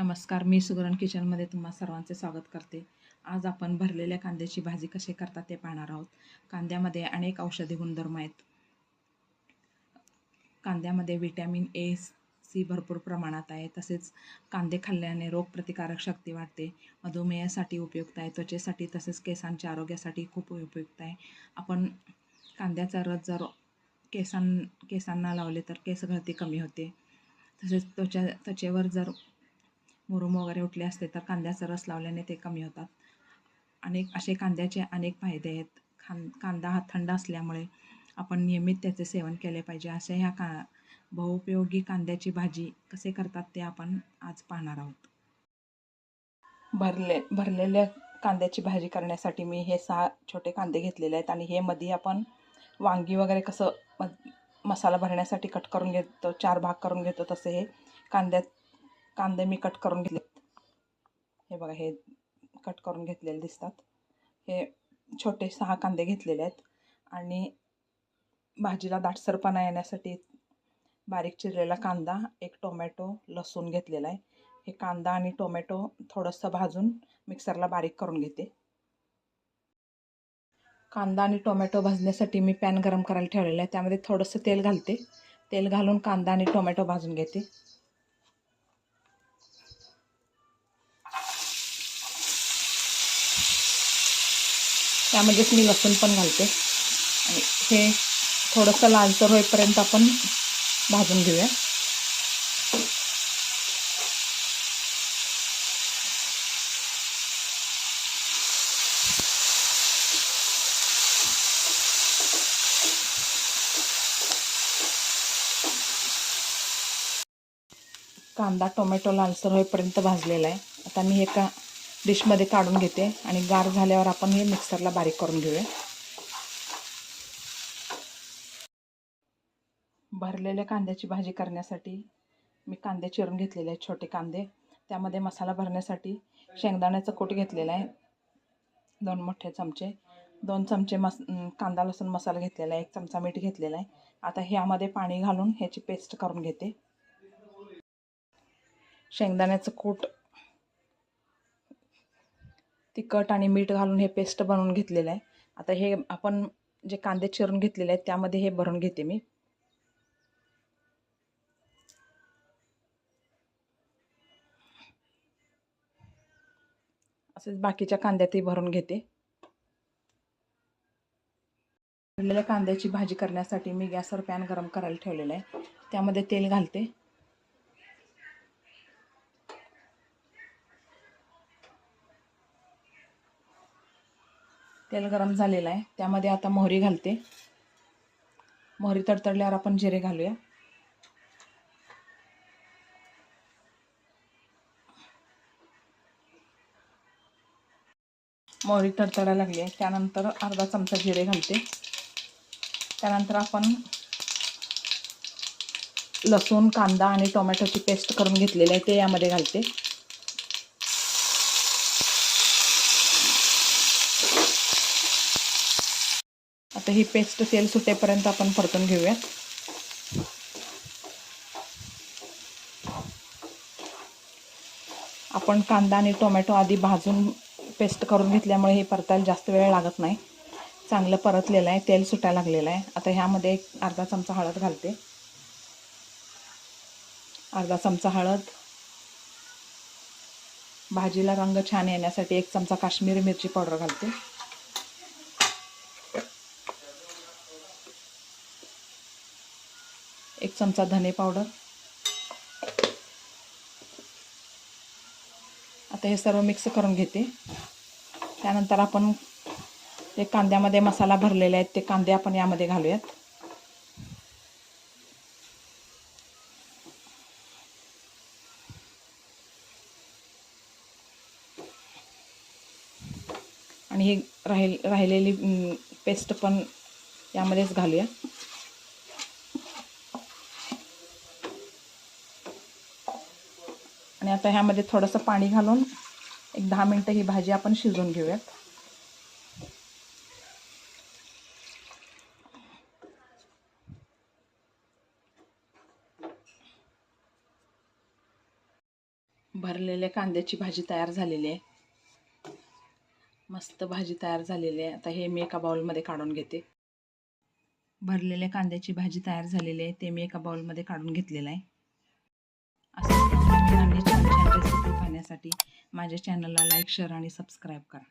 नमस्कार मी सुगरण किचनमध्ये तुम्हा सर्वांचे स्वागत करते. आज आपण भरलेल्या कांद्याची भाजी कशी करतात ते पाहणार आहोत. कांद्यामध्ये अनेक औषधी गुणधर्म आहेत. कांद्यामध्ये व्हिटॅमिन ए सी भरपूर प्रमाणात आहे. तसेच कांदे खाल्ल्याने रोगप्रतिकारक शक्ती वाढते. मधुमेहासाठी उपयुक्त आहे. त्वचेसाठी तसेच केसांच्या आरोग्यासाठी खूप उपयुक्त आहे. आपण कांद्याचा रस जर केसां केसांना लावले तर केसगळती कमी होते. तसेच त्वचा त्वचेवर जर मुरुम वगैरे उठले असते तर कांद्याचा रस लावल्याने ते कमी होतात. अनेक असे कांद्याचे अनेक फायदे आहेत. खां कांदा हा थंड असल्यामुळे आपण नियमित त्याचे सेवन केले पाहिजे. अशा ह्या का बहुपयोगी कांद्याची भाजी कसे करतात ते आपण आज पाहणार आहोत. भरले भरलेल्या कांद्याची भाजी करण्यासाठी मी हे सहा छोटे कांदे घेतलेले आहेत आणि हे मध्ये आपण वांगी वगैरे कसं म मसाला भरण्यासाठी कट करून घेतो चार भाग करून घेतो तसे हे कांद्यात कांदे मी कट करून घेतले हे बघा हे कट करून घेतलेले दिसतात. हे छोटे सहा कांदे घेतलेले आहेत. आणि भाजीला दाटसरपणा येण्यासाठी बारीक चिरलेला कांदा एक टोमॅटो लसूण घेतलेला आहे. हे कांदा आणि टोमॅटो थोडंसं भाजून मिक्सरला बारीक करून घेते. कांदा आणि टोमॅटो भाजण्यासाठी मी पॅन गरम करायला ठेवलेला आहे. त्यामध्ये थोडंसं तेल घालते. तेल घालून कांदा आणि टोमॅटो भाजून घेते. त्यामध्येच मी लसूण पण घालते. आणि हे थोडंसं लालसर होईपर्यंत आपण भाजून घेऊया. कांदा टोमॅटो लालसर होईपर्यंत भाजलेला आहे. आता मी हे का डिशमध्ये काढून घेते आणि गार झाल्यावर आपण हे मिक्सरला बारीक करून घेऊया. भरलेल्या कांद्याची भाजी करण्यासाठी मी कांदे चिरून घेतलेले आहेत छोटे कांदे. त्यामध्ये मसाला भरण्यासाठी शेंगदाण्याचं कूट घेतलेला आहे दोन मोठे चमचे. दोन चमचे मस कांदा लसूण मसाला घेतलेला आहे एक चमचा मीठ घेतलेला आहे. आता ह्यामध्ये पाणी घालून ह्याची पेस्ट करून घेते. शेंगदाण्याचं कूट तिखट आणि मीठ घालून हे पेस्ट बनवून घेतलेलं आहे. आता हे आपण जे कांदे चिरून घेतलेले आहेत त्यामध्ये हे भरून घेते मी. असेच बाकीच्या कांद्यातही भरून घेते. भरलेल्या कांद्याची भाजी करण्यासाठी मी गॅसवर पॅन गरम करायला ठेवलेलं आहे. त्यामध्ये तेल घालते. तेल गरम झालेलं आहे. त्यामध्ये आता मोहरी घालते. मोहरी तडतडल्यावर आपण जिरे घालूया. मोहरी तडतडायला लागली आहे. त्यानंतर अर्धा चमचा जिरे घालते. त्यानंतर आपण लसूण कांदा आणि टोमॅटोची पेस्ट करून घेतलेली आहे. ते यामध्ये घालते. आता ही पेस्ट तेल सुटेपर्यंत आपण परतून घेऊया आपण कांदा आणि टोमॅटो आधी भाजून पेस्ट करून घेतल्यामुळे हे परतायला जास्त वेळ लागत नाही. चांगलं परतलेलं आहे तेल सुटायला लागलेलं आहे. आता ह्यामध्ये एक अर्धा चमचा हळद घालते. अर्धा चमचा हळद. भाजीला रंग छान येण्यासाठी एक चमचा काश्मीरी मिरची पावडर घालते. चमचा धने पावडर. आता हे सर्व मिक्स करून घेते. त्यानंतर आपण ते कांद्यामध्ये मसाला भरलेले आहेत ते कांदे आपण यामध्ये घालूयात. आणि ही राहिल राहिलेली पेस्ट पण यामध्येच घालूया आणि आता ह्यामध्ये थोडंसं पाणी घालून एक दहा मिनटं ही भाजी आपण शिजवून घेऊयात. भरलेल्या कांद्याची भाजी तयार झालेली आहे. मस्त भाजी तयार झालेली आहे. आता हे मी एका बाउलमध्ये काढून घेते. भरलेल्या कांद्याची भाजी तयार झालेली आहे. ते मी एका बाउलमध्ये काढून घेतलेलं आहे. माझ्या चॅनलला लाईक शेअर आणि सबस्क्राईब करा.